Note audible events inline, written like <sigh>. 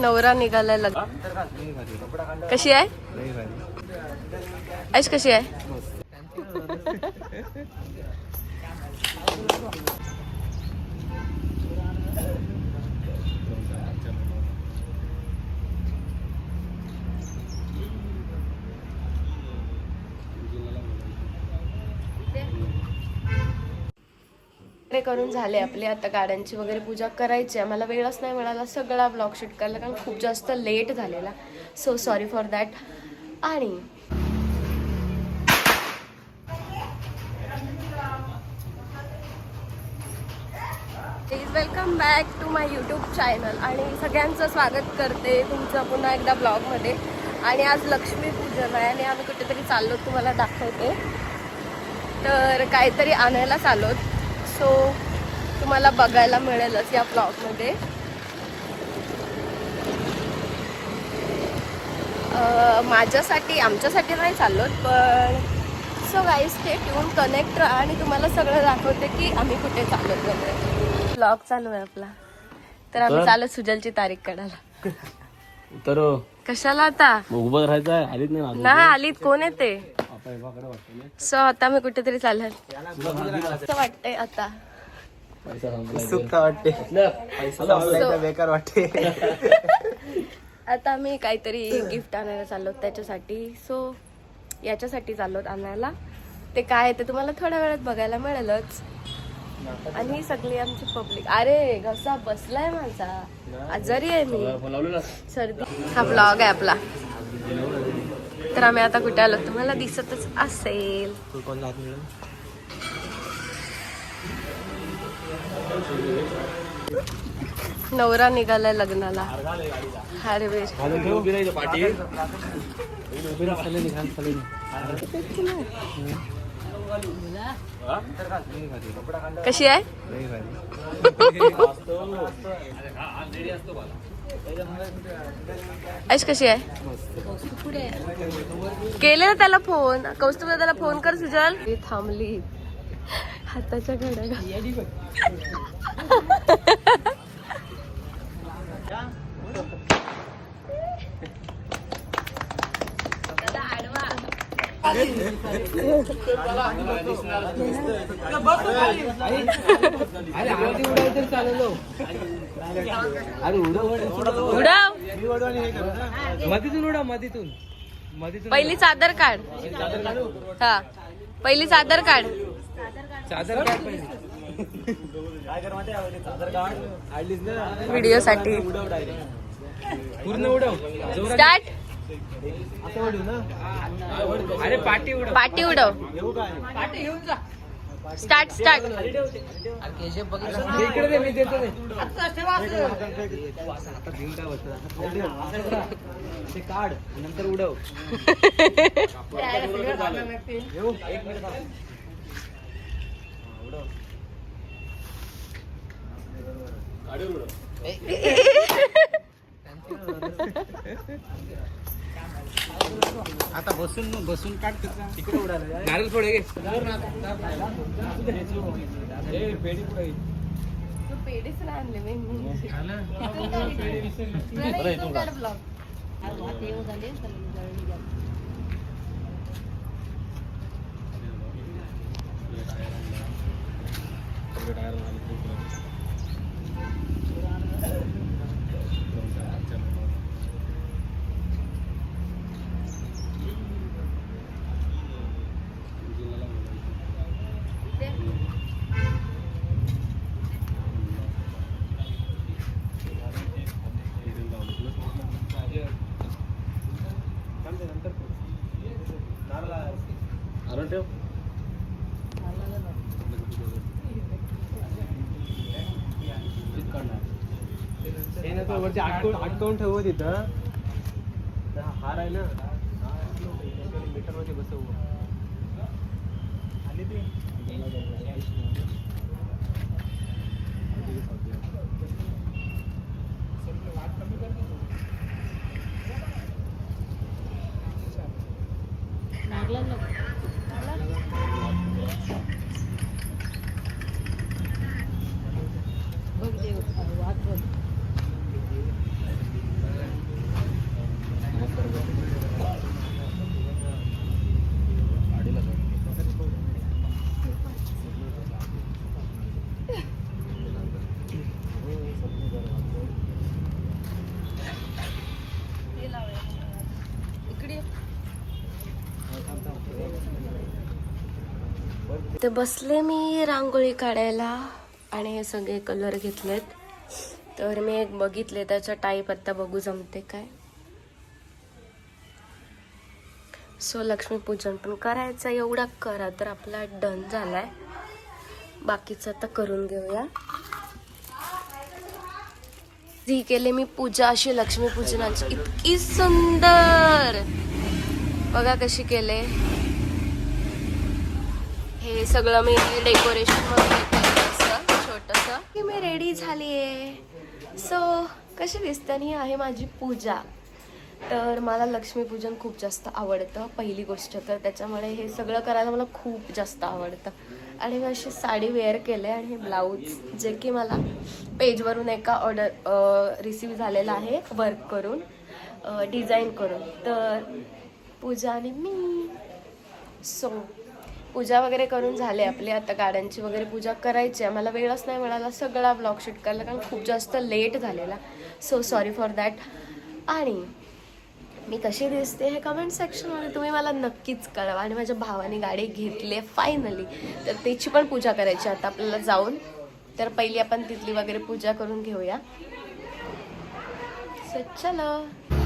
नवरा निघालाय लग। कशी आहे? ऐश कशी आहे? वगैरे करून झाले आपले आता गाड्यांची वगैरे पूजा करायची आहे. मला वेळच नाही मिळाला सगळा ब्लॉग शूट करायला कारण खूप जास्त लेट झालेला. सो सॉरी फॉर दॅट आणि please welcome back to my YouTube channel आणि सगळ्यांचं स्वागत करते तुमचं पुन्हा एकदा ब्लॉगमध्ये. आणि आज लक्ष्मी पूजन आहे आणि आम्ही कुठेतरी चाललो तुम्हाला दाखवते. तर काहीतरी आणायला चालोत सो तुम्हाला बघायला मिळेलच या ब्लॉगमध्ये माझ्यासाठी आमच्यासाठी नाही चाललोत पण सो गाईस ते ट्यून कनेक्ट राहा आणि तुम्हाला सगळं दाखवते की आम्ही कुठे वगैरे. ब्लॉग चालू आहे आपला. तर आम्ही? चालत सुजलची तारीख काढायला. तर कशाला आता? उभं राहायचं माझं नाही आलीत. कोण येते सो आता मी कुठेतरी चालत असं वाटतंय आता. वाटते बेकार आता आम्ही काहीतरी गिफ्ट आणायला चाललो त्याच्यासाठी. सो याच्यासाठी चाललो आणायला. ते काय आहे ते तुम्हाला थोड्या वेळात बघायला मिळेलच. आणि सगळी आमची पब्लिक अरे घसा बसलाय माझा. आजारी आहे मी. सर्दी. हा ब्लॉग आहे आपला. तर आम्ही आता कुठे आलो? तुम्हाला दिसतच असेल. नवरा निघालाय लग्नाला. पाठी कशी आहे? <laughs> ऐश कशी आहे? केले ना त्याला फोन कौस्तुभ त्याला फोन कर सुजल. ती थांबली. हाताच्या घड्या <laughs> उडव. मधीतून उडा मधीतून. मधीतून पहिली चादर काढ. हा. पहिली चादर काढ. चादर काढ पहिली. व्हिडिओ साठी पूर्ण उडव. स्टार्ट. अरे पाठी उडव. पाटी उडव. येऊ काय? Start start. इकडे दे मी देतो ते आता भिंग काय बसतं ते काढ नंतर उडव. उडव. <laughs> आता बसून बसून काढ तिकडे. उडाला नारळ फोडे घे. पेढी पुढे पेढीच नाही आणले. मी अरे ठेव वरती अटकवून ठेवू तिथं हार आहे ना मीटरमध्ये बसवू आली ती बघ. तर बसले मी रांगोळी काढायला आणि हे सगळे कलर घेतलेत. तर मी एक बघितले त्याचा टाईप आत्ता बघू जमते काय. सो लक्ष्मीपूजन पण करायचं एवढा करा तर आपला डन झालाय. बाकीचं आता करून घेऊया. ती केली मी पूजा अशी लक्ष्मीपूजनाची. इतकी सुंदर! बघा कशी केले. हे सगळं मी डेकोरेशन वगैरे केलं असं छोटंसं. की मी रेडी झाली आहे सो कशी दिसतानी ही आहे माझी पूजा. तर मला लक्ष्मीपूजन खूप जास्त आवडतं पहिली गोष्ट तर. त्याच्यामुळे हे सगळं करायला मला खूप जास्त आवडतं. आणि मी अशी साडी वेअर केले आणि हे ब्लाऊज जे की मला पेजवरून एका ऑर्डर रिसीव झालेला आहे वर्क करून डिझाईन करून. तर पूजा आणि मी. सो पूजा वगैरे करून झाले आपले आता गाड्यांची वगैरे पूजा करायची आहे. मला वेळच नाही मिळाला सगळा ब्लॉग शूट करायला कारण खूप जास्त लेट झालेला. सो सॉरी फॉर दॅट आणि मी कशी दिसते हे कमेंट सेक्शनमध्ये तुम्ही मला नक्कीच कळवा. आणि माझ्या भावाने गाडी घेतली आहे फायनली तर त्याची पण पूजा करायची आता आपल्याला जाऊन तर पहिली आपण तिथली वगैरे पूजा करून घेऊया. सो चलो.